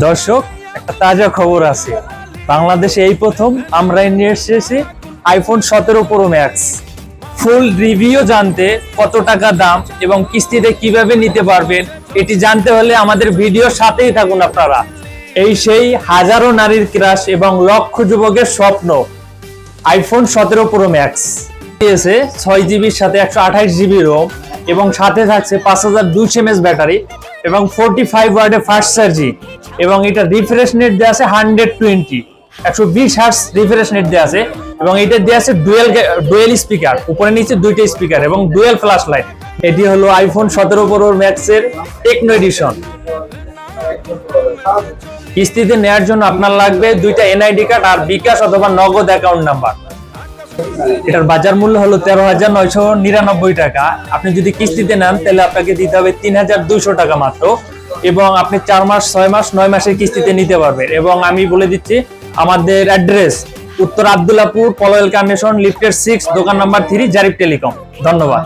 দর্শক, একটা তাজা খবর আছে। বাংলাদেশে এই প্রথম আমরা নিয়ে এসেছি আইফোন সতেরো প্রো ম্যাক্স ফুল রিভিউ জানতে কত টাকা দাম এবং কিস্তিতে কীভাবে নিতে পারবেন, এটি জানতে হলে আমাদের ভিডিওর সাথেই থাকুন আপনারা। এই সেই হাজারো নারীর ক্রাশ এবং লক্ষ যুবকের স্বপ্ন আইফোন সতেরো প্রো ম্যাক্স দিয়েছে ছয় জিবির সাথে একশো আঠাশ জিবি রোম এবং সাথে থাকছে পাঁচ হাজার দুশো এমএস ব্যাটারি এবং ফোরটি ফাইভ ওয়ার্ডে ফাস্ট চার্জিং এবং এটা রিফ্রেশ নেট দেওয়া আছে হান্ড্রেড টোয়েন্টি একশো বিশ হার্স রিফ্রেশ নেট দেওয়া আছে এবং এটা দেওয়া আছে ডুয়েল ডুয়েল স্পিকার উপরে নিচে দুইটা স্পিকার এবং ডুয়েল ফ্ল্যাশ লাইট এটি হলো আইফোন সতেরো প্রো ম্যাক্সের টেকনো এডিশন কিস্তিতে নেওয়ার জন্য আপনার লাগবে দুইটা এনআইডি কার্ড আর বিকাশ অথবা নগদ অ্যাকাউন্ট নাম্বার এটার বাজার মূল্য হলো তেরো হাজার নয়শো নিরানব্বই টাকা। আপনি যদি কিস্তিতে নেন, তাহলে আপনাকে দিতে হবে তিন হাজার দুইশো টাকা মাত্র। এবং আপনি চার মাস, ছয় মাস, নয় মাসের কিস্তিতে নিতে পারবেন। এবং আমি বলে দিচ্ছি, আমাদের অ্যাড্রেস, উত্তর আবদুল্লাপুর, পলয়েল কামেশন লিফটের সিক্স দোকান নাম্বার থ্রি জারিফ টেলিকম। ধন্যবাদ।